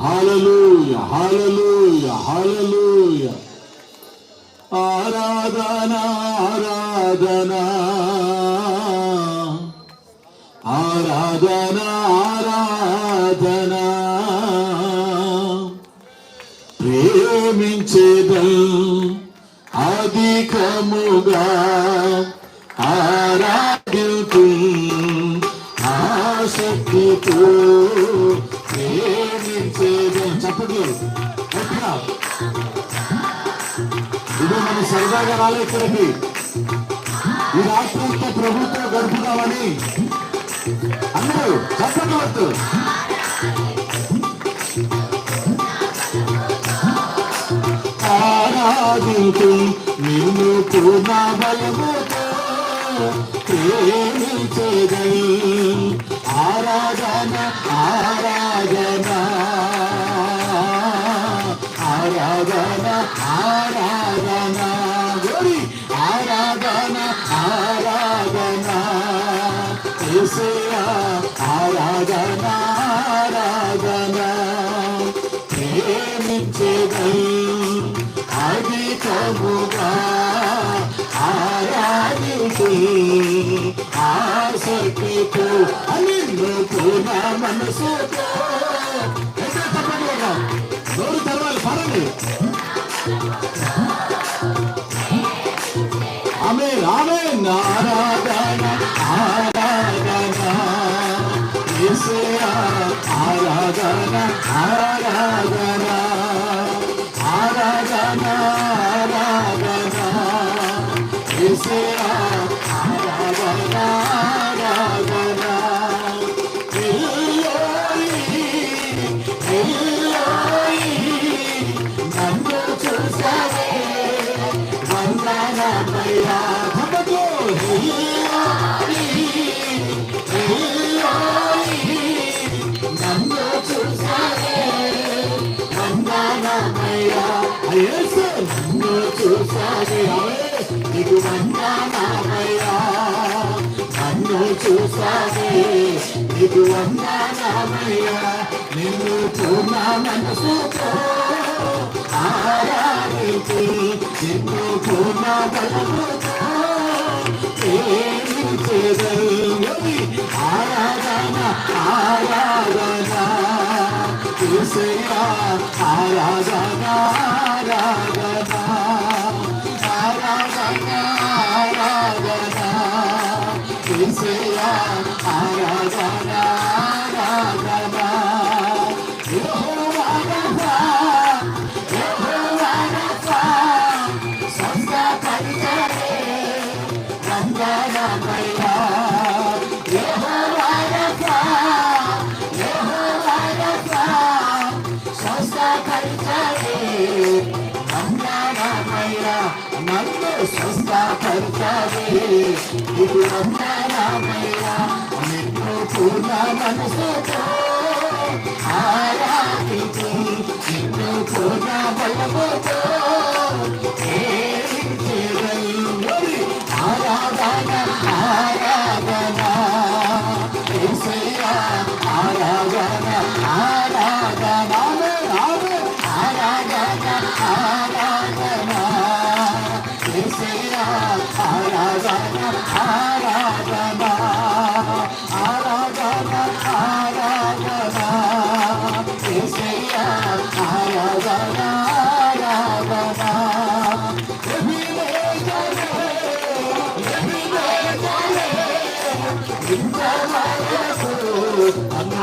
హాలూయ హాలూయ హాలూయ ఆరాధన ఆరాధన. ఆరాధన ఆరాధన. ప్రేమించేదల్ అధికముగా ఇది మన సరదాగా రాలే ఇక్కడికి ఈ రాష్ట్రంతో ప్రభుత్వం గడుపుదామని అందరూ చెప్పండి వద్దు ఆరాధించు నిన్ను పూర్ణ బలముతో ప్రేమించేదై ప్రేమించేదై అధికముగా ఆసక్తితో మనసుతో నోరు తెరవాలి పడండి ఆమె ఆమె ఆరాధన ఆరాధన. ఆరాధన ఆరాధన. Say నీకు వందనమయ్యా నన్ను చూసావే నీకు వందనమయ్యా నిన్ను పూర్ణ మనసుతో ఆరాధించి నిన్ను పూర్ణ బలముతో ఆరాధన ఆరాధన ఆరాధన ఆరాధన ఆరాధన. నన్ను స్వస్థపరిచే ఇది వందనమయ్యా పూర్ణ మనసుతో ఆరాధించి నిన్ను పూర్ణ బలముతో ఆరాధన ఆరాధన ఆరాధన ఆరాధన ఆరాధన ఆరాధన ఆరాధన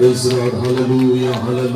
Praise the Lord. Hallelujah. Hallelujah.